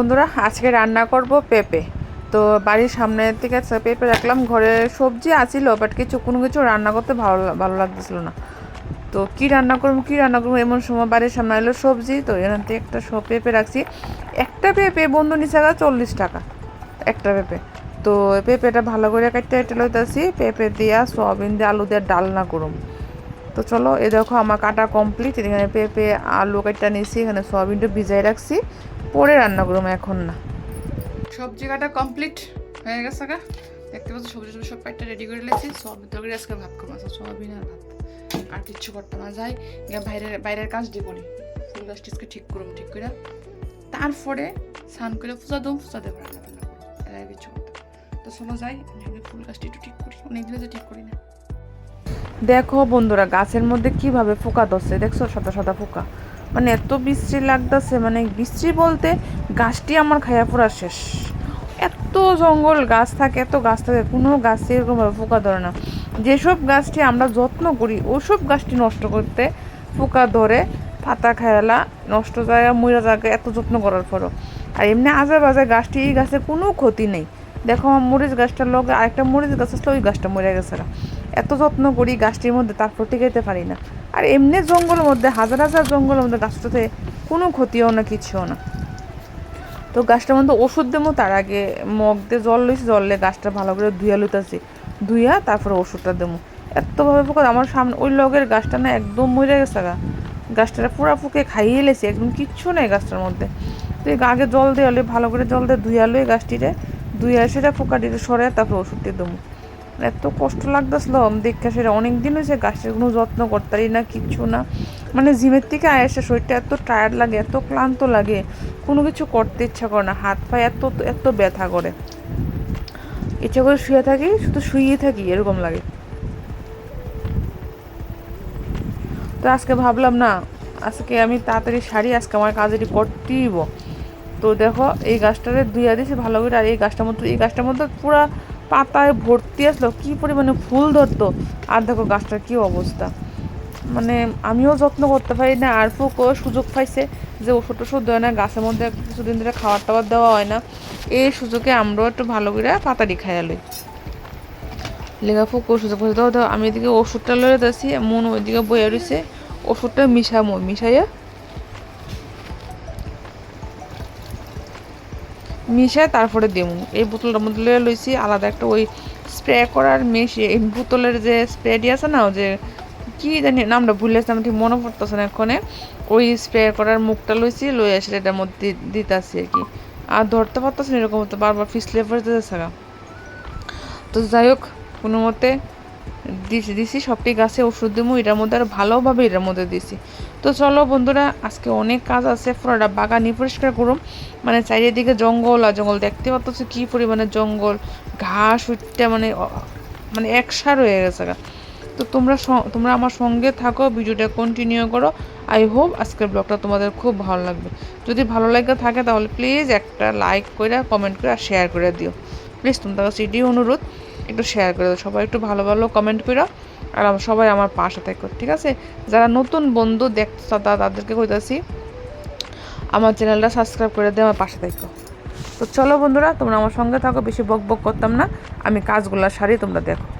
বন্ধুরা, আজকে রান্না করব পেঁপে। তো বাড়ির সামনে থেকে পেঁপে রাখলাম, ঘরে সবজি আছিল বাট কিছু কোনো কিছু রান্না করতে ভালো ভালো লাগতেছিল না। তো কি রান্না করব, কি রান্না করব, এমন সময় বাড়ির সামনে এলো সবজি, তো এখান থেকে একটা সব পেঁপে রাখছি। একটা পেঁপে বন্ধু নিচে চল্লিশ টাকা, একটা পেঁপে। তো পেঁপেটা ভালো করে কাটতে কাটতে লইতেছি, পেঁপে দিয়া সয়াবিন দিয়ে আলু দিয়ে ডালনা করুম। তো চলো, এ দেখো আমার কাটা কমপ্লিট এখানে পেঁপে আলু কাটা নিয়েছি এখানে সয়াবিনটা ভিজাই রাখছি। পরে রান্না করব এখন না। সবজি কাটা কমপ্লিট হয়ে গেছে গা। দেখতে পাচ্ছ সবজি টবজি সব পাইটা রেডি করে লেছি সয়াবিন তরকারি আজকে ভাত করব আচ্ছা সয়াবিন আর ভাত। আর কিচ্ছু করতে না যাই বাইরের বাইরের কাজ দিয়ে করি ফুল গাছ টিসকে ঠিক করুম ঠিক করে তারপরে স্নান করে পূজা দম পূজা দেবো রান্না বান্না করব। আগে কিছু করতে। তো চলো যাই আমি ফুল গাছটি একটু ঠিক করি। অনেক দিনে তো ঠিক করি না। দেখো বন্ধুরা গাছের মধ্যে কীভাবে পোকা ধরছে দেখছ? সাদা সাদা পোকা মানে এত বৃষ্টি লাগতেছে মানে বৃষ্টি বলতে গাছটি আমার খাইয়া পুরা শেষ। এত জঙ্গল গাছ থাকে, এত গাছ থাকে, কোনো গাছে এরকমভাবে পোকা ধরে না। যেসব গাছটি আমরা যত্ন করি, ওসব গাছটি নষ্ট করতে পোকা ধরে, পাতা খায়ালা, নষ্ট জায়গা ময়রা জায়গা এত যত্ন করার পরও। আর এমনি আজে বাজে গাছটি, এই গাছে কোনো ক্ষতি নেই। দেখো, মরিচ গাছটার লগে আরেকটা মরিচ গাছ আসলে ওই গাছটা মরে গেছে। এত যত্ন করি গাছটির মধ্যে, তারপর টিকাইতে পারি না। আর এমনি জঙ্গলের মধ্যে, হাজার হাজার জঙ্গলের মধ্যে গাছটাতে কোনো ক্ষতিও না কিছুও না। তো গাছটার মধ্যে ওষুধ দেবো, তার আগে মগ দিয়ে জল লইছি, জলে গাছটা ভালো করে ধুইয়া লইতাছি। ধুইয়া তারপরে ওষুধটা দেবো। এতভাবে পোকা আমার সামনে ওই লগের গাছটা না একদম মরে গেছে গা। গাছটা পুরা ফুকে খাইয়ে লেছি, একদম কিচ্ছু নেই গাছটার মধ্যে। তো আগে জল দিয়ে ভালো করে জল দিয়ে ধুইয়া লই গাছটিরে, ধুইয়া সেটা পোকাটিরে সরে তারপরে ওষুধটি দেবো। এত কষ্ট লাগতেছিল। দেখে সেটা অনেক দিন হয়েছে, গাছের কোনো যত্ন করতারি না, কিচ্ছু না। মানে জিমের থেকে আয়েসে শরীরটা এত টায়ার্ড লাগে, এত ক্লান্ত লাগে, কোনো কিছু করতে ইচ্ছা করে না, হাত পায়ে এত এত ব্যথা করে। ইচ্ছা করে শুয়ে থাকি, শুধু শুয়েই থাকি, এরকম লাগে। তো আজকে ভাবলাম না, আজকে আমি তাড়াতাড়ি সারি, আজকে আমার কাজেরই করতেই হইব। তো দেখো, এই গাছটারে ধুইয়া দিয়েছি ভালো করে, আর এই গাছটার মধ্যে, এই গাছটার মধ্যে পুরা পাতায় ভর্তি আসলো, কি পরিমাণে ফুল ধরতো। আর দেখো গাছটার কী অবস্থা। মানে আমিও যত্ন করতে পারি না, আর ফুকও সুযোগ পাইছে যে ওষুধ টষুধ দেয় না, গাছের মধ্যে কিছুদিন ধরে খাবার টাবার দেওয়া হয় না। এই সুযোগে আমরাও একটু ভালো করে পাতারি খাইয়া লই। লেগা ফুকও সুযোগ পাইছে। তো আমি এদিকে ওষুধটা লয়ে দিয়েছি মন ওইদিকে বইয়া রয়েছে ওষুধটা মিশামো, মিশাইয়া মিশায় তারপরে দেবো। এই বোতলটার মধ্যে লইছি, আলাদা একটা ওই স্প্রে করার মেশি এই বোতলের যে স্প্রেটি আছে না যে কি জানি নামটা ভুলে আমার ঠিক মনে পড়তেছে না এক্ষণে। ওই স্প্রে করার মুখটা লইছি লই এসে এটার মধ্যে দিতেছি আর কি। আর ধরতে পারতেছে না এরকম হতো, বারবার ফিসলে পড়ে যেতেছে গা। তো যাই হোক, কোনো মতে দিছি দিছি সবটি গাছে ওষুধ দিব এটার মধ্যে আর ভালোভাবে এটার মধ্যে দিছি। তো চলো বন্ধুরা, আজকে অনেক কাজ আছে। পুরোটা বাগানই পরিষ্কার করুম। মানে চারিদিকে জঙ্গল আর জঙ্গল। দেখতে পাচ্ছ কি পরিমাণে জঙ্গল। ঘাস উঠতে মানে মানে একসার হয়ে গেছে। তো তোমরা তোমরা আমার সঙ্গে থাকো, ভিডিওটা কন্টিনিউ করো। আই হোপ আজকের ব্লগটা তোমাদের খুব ভালো লাগবে। যদি ভালো লাগে থাকে তাহলে প্লিজ একটা লাইক করে কমেন্ট করে আর শেয়ার করে দিও। প্লিজ তোমাদের কাছে এটাই অনুরোধ, একটু শেয়ার করে দাও। সবাই একটু ভালো ভালো কমেন্ট করো আর আমার- সবাই আমার পাশে থাকো, ঠিক আছে? যারা নতুন বন্ধু দেখতো তাদেরকে কইতাছি আমার চ্যানেলটা সাবস্ক্রাইব করে দিয়ে আমার পাশে থাকো। তো চলো বন্ধুরা, তোমরা আমার সঙ্গে থাকো, বেশি বক বক করতাম না। আমি কাজগুলো সারি, তোমরা দেখো।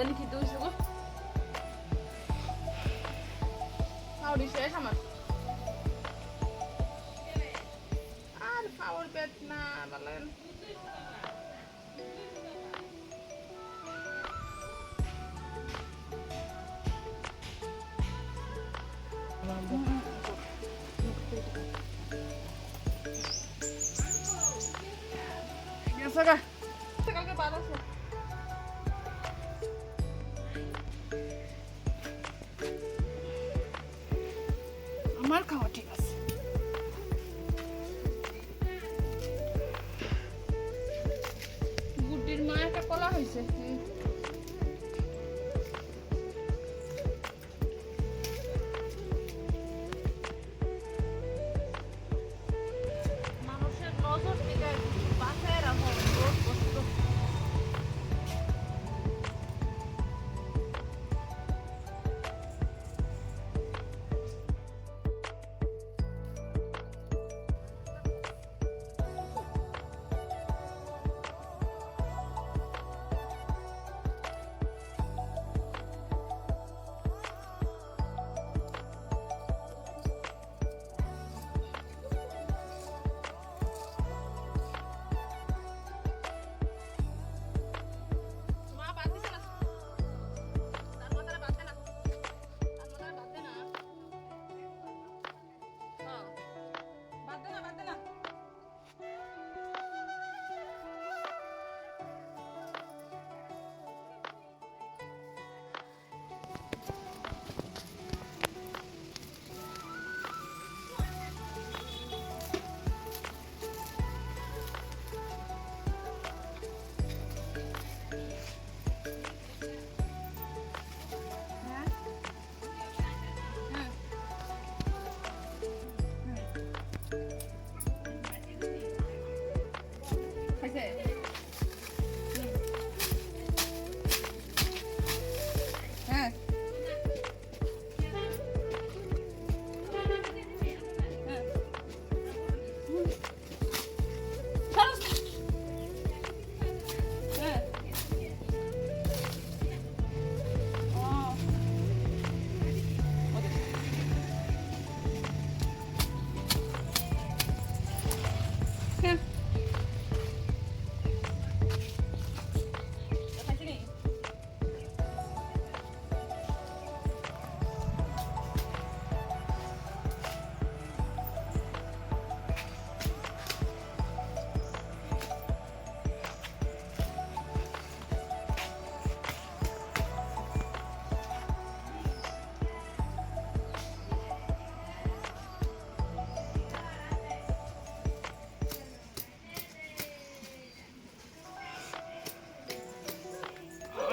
ಗಾರ್ಗನಿಗೆ ಇದ್ದು ಶುಗರ್ ನೋಡಿ ಶೇಷ ಮತ್ತೆ আর পাওয়ার পেট না বলেন Yes, okay. মা একটা কলা হয়েছে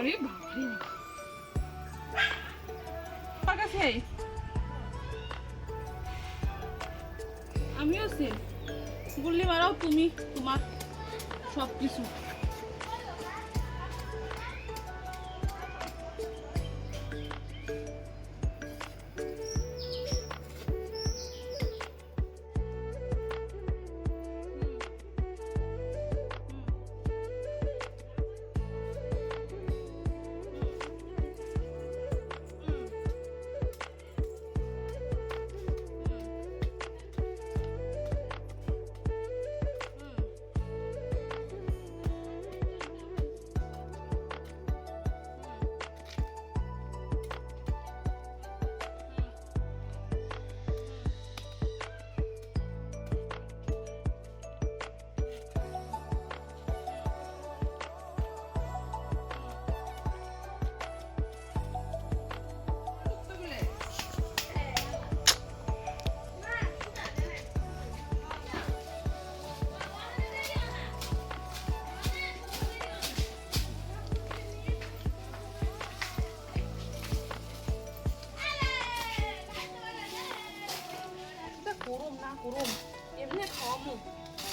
আরে বাবারে আমিও সেম গুল্লি মারাও তুমি তোমার সব কিছু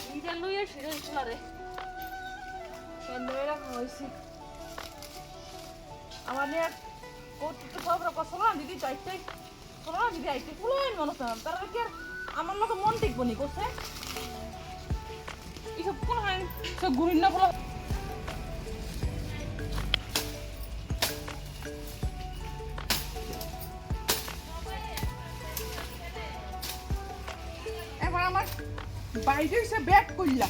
নিজে লইয়া সেরে হয়েছিল রে সন্ধ্যাবেলা খাওয়াইছি। আমার কর্তৃত্ব সব রকম চলো না দিদি চাইটাই চলো না দিদি আইতে ফুলো মানুষ তারা কি আর আমার লোকে মন টিকবো নি করছে এইসব কোন হয় সব ঘুরিন না আমার বাইরে এসে ব্যাট করলা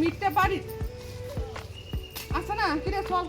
মিটতে পারি। আচ্ছা না কিরে চল।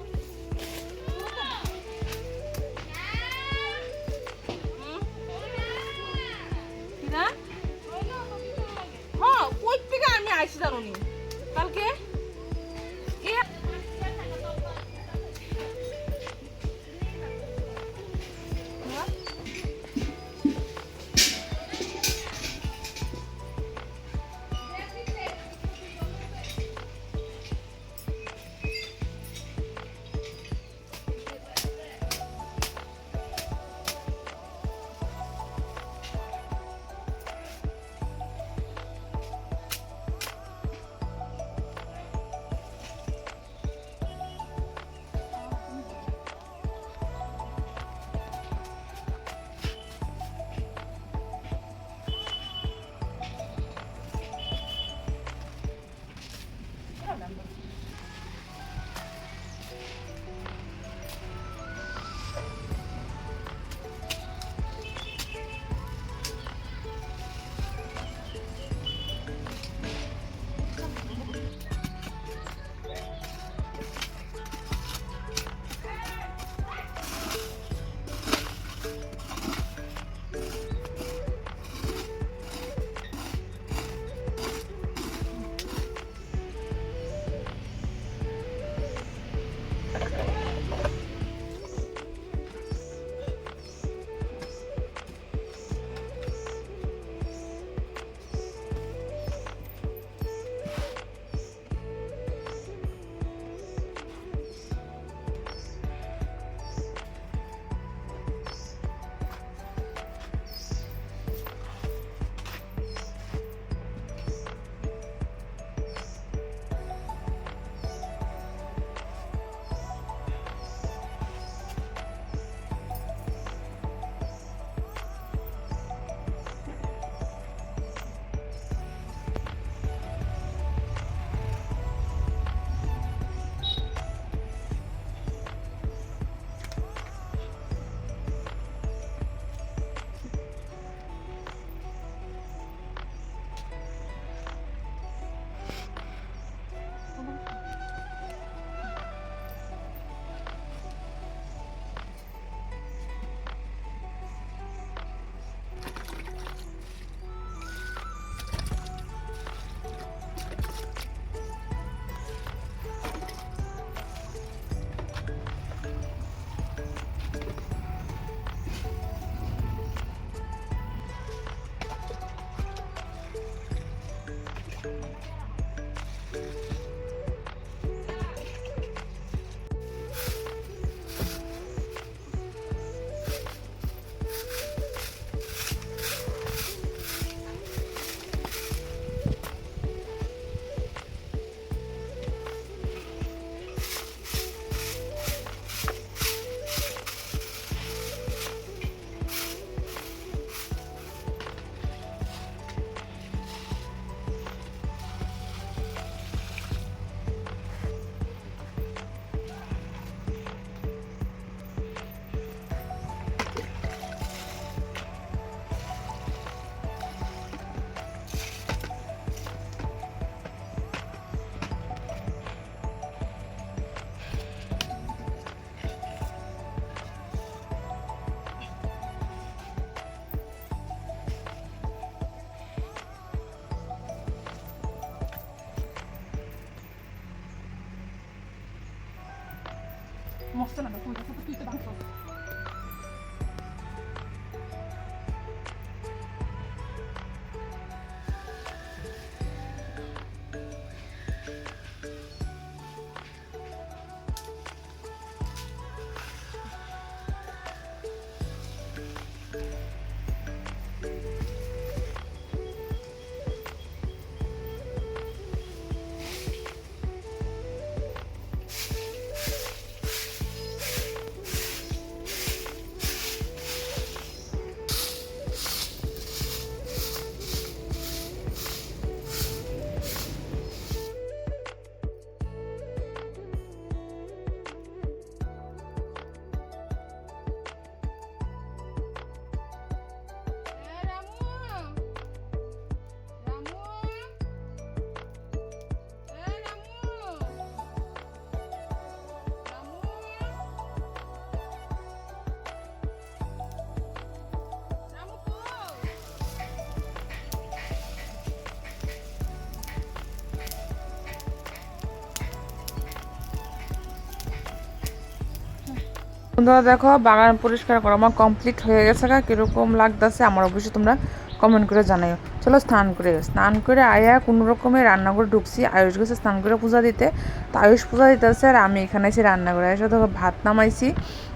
বন্ধুরা দেখো, বাগান পরিষ্কার করা আমার কমপ্লিট হয়ে গেছে গা। কীরকম লাগতেছে আমার অবশ্যই তোমরা কমেন্ট করে জানাইও। চলো স্নান করে স্নান করে আয়া কোনো রকমে রান্না ঢুকছি। আয়ুষ গেছে স্নান করে পূজা দিতে। তো আয়ুষ পূজা দিতেছে আর আমি এখানে এসে রান্না করে এসে দেখো ভাত নামাইছি।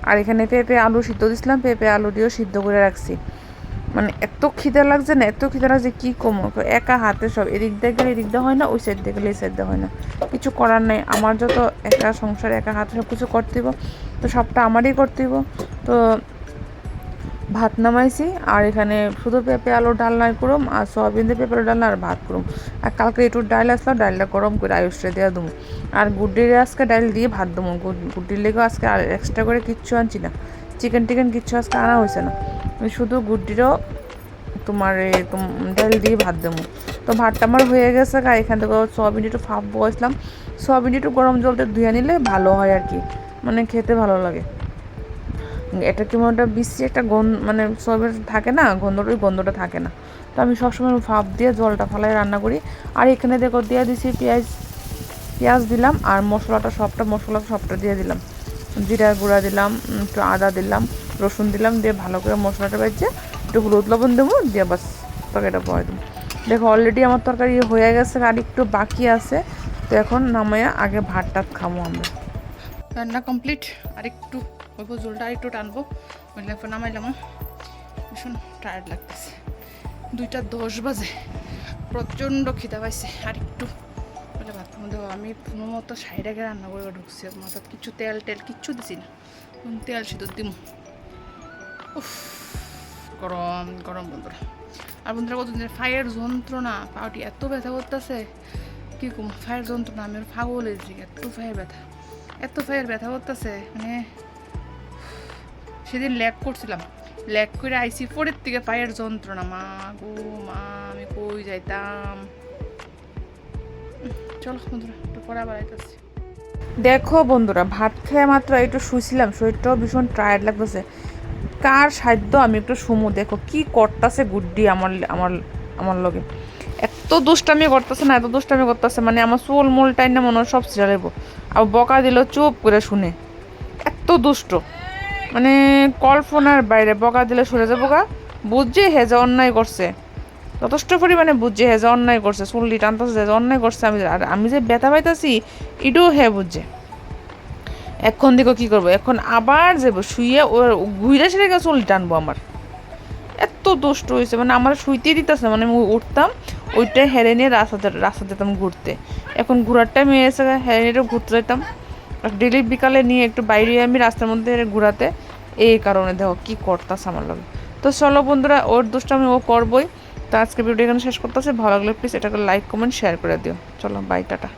আর এখানে পেঁপে আলু সিদ্ধ দিছিলাম, পেঁপে আলু দিয়েও সিদ্ধ করে রাখছি। মানে এত খিদে লাগছে না, এত খিদে লাগছে, কি কমো? একা হাতে সব, এদিক দিয়ে গেলে এদিক দিয়ে হয় না, ওই সাইড দিয়ে গেলে এই সাইড হয় না। কিছু করার নেই, আমার যত একা সংসার একা হাতে সব কিছু করতে তো সবটা আমারই করতে হইব। তো ভাত নামাইছি, আর এখানে শুধু পেঁপে আলু ডাল নাই করুম আর সয়াবিন দিয়ে পেঁপে আলু ডাল আর ভাত করুম আর কালকে একটু ডাল আসলো, ডালটা গরম করে আয়ুষটা দিয়ে দুমু। আর গুড্ডির আজকে ডাল দিয়ে ভাত দুমু। গুড্ডির লেগেও আজকে আর এক্সট্রা করে কিচ্ছু আনছি না। চিকেন টিকেন কিচ্ছু আজকে আনা হয়েছে না। শুধু গুড্ডিরও তোমার ডাল দিয়ে ভাত দেবো তো ভাতটা আমার হয়ে গেছে গা, এখান থেকে সোয়াবিন একটু ফাপ বসলাম সোয়াবিন একটু গরম জলতে ধুয়ে নিলে ভালো হয় আর কি। মানে খেতে ভালো লাগে। এটা কেমন একটা বিশ্রী একটা গন্ধ মানে সবের থাকে না গন্ধটা ওই গন্ধটা থাকে না। তো আমি সবসময় ভাপ দিয়ে জলটা ফালাই রান্না করি। আর এখানে দেখো দিয়ে দিছি পেঁয়াজ পেঁয়াজ দিলাম আর মশলাটা, সবটা মশলা সবটা দিয়ে দিলাম। জিরার গুঁড়া দিলাম একটু আদা দিলাম, রসুন দিলাম, দিয়ে ভালো করে মশলাটা বেজে একটু হলুদ লবণ দেবো, দিয়ে বাস তরকারিটা বয় দেবো। দেখো অলরেডি আমার তরকারি হয়ে গেছে আর একটু বাকি আছে। তো এখন নামাইয়া আগে ভাত টাত খাব আমরা। রান্না কমপ্লিট আর একটু ওই জলটা আর একটু টানবো। ওইলে এখন নামাইলাম ভীষণ টায়ার্ড লাগতেছে। দুইটা দশ বাজে। প্রচণ্ড খিদা পাইছে। আর একটু বলে ভাত মধ্যে আমি কোনো মতো সাইড আগে রান্না করে ঢুকছি। মাথার কিছু তেল টেল কিচ্ছু দিছি না। কোন তেল সিঁদুর দিম। উফ, গরম গরম বন্ধুরা। আর বন্ধুরা কত ফায়ার যন্ত্রণা। পাউটি এত ব্যথা করতেছে। কি কম? ফায়ার যন্ত্রণা। আমি পাগল হয়েছি এত ফায়ার ব্যথা। এত ফায়ার ব্যথা করতেছে মানে সেদিন ল্যাগ করছিলাম। ল্যাগ করে আইসি ফোরের থেকে পায়ের যন্ত্রণা, মা গো, মা, আমি কই যাইতাম? চলো বন্ধুরা, একটু পরে আবার দেখো বন্ধুরা, ভাত খেয়ে মাত্র একটু শুইছিলাম, শরীরটাও ভীষণ টায়ার্ড লাগতেছে। কার সাধ্য আমি একটু শুমু, দেখো কি করতেছে গুড্ডি আমার আমার আমার লগে। এত দুষ্টামি করতেছে না, এত দুষ্টামি করতেছে মানে আমার চুল মুল টাইম না মনে হয় সব ছিঁড়াইব আর বকা দিল চুপ করে শুনে। এত দুষ্ট। মানে কল্পনার বাইরে বকা দিলে সরে যাব গা। বুঝছে হে যে অন্যায় করছে। যথেষ্ট পরিমাণে বুঝছে হে যে অন্যায় করছে চুল্লি টানতেছে যে অন্যায় করছে। আমি আর আমি যে ব্যথা পাইতেছি, এটাও হে বুঝছে। এখন দেখো কি করব? এখন আবার যাব শুয়ে ঘুরে সেরে গেছে চুল টানবো আমার। এত দুষ্ট হয়েছে মানে আমার শুইতে দিতেছে মানে উঠতাম ওইটা হেরে নিয়ে রাস্তাতে রাস্তা যেতাম ঘুরতে। এখন ঘোরার টাইম এসে হেরে নিয়ে ঘুরতে যেতাম ডেলি বিকালে নিয়ে একটু বাইরে আমি রাস্তার মধ্যে ঘোরাতে, এই কারণে দেখো কী করতাস আমার লাগে। তো চলো বন্ধুরা, ওর দুষ্টামি ও করবই। তো আজকে ভিডিও এখানে শেষ করতেছে। ভালো লাগলে প্লিজ এটাকে লাইক কমেন্ট শেয়ার করে দিও। চলো বাই টাটা।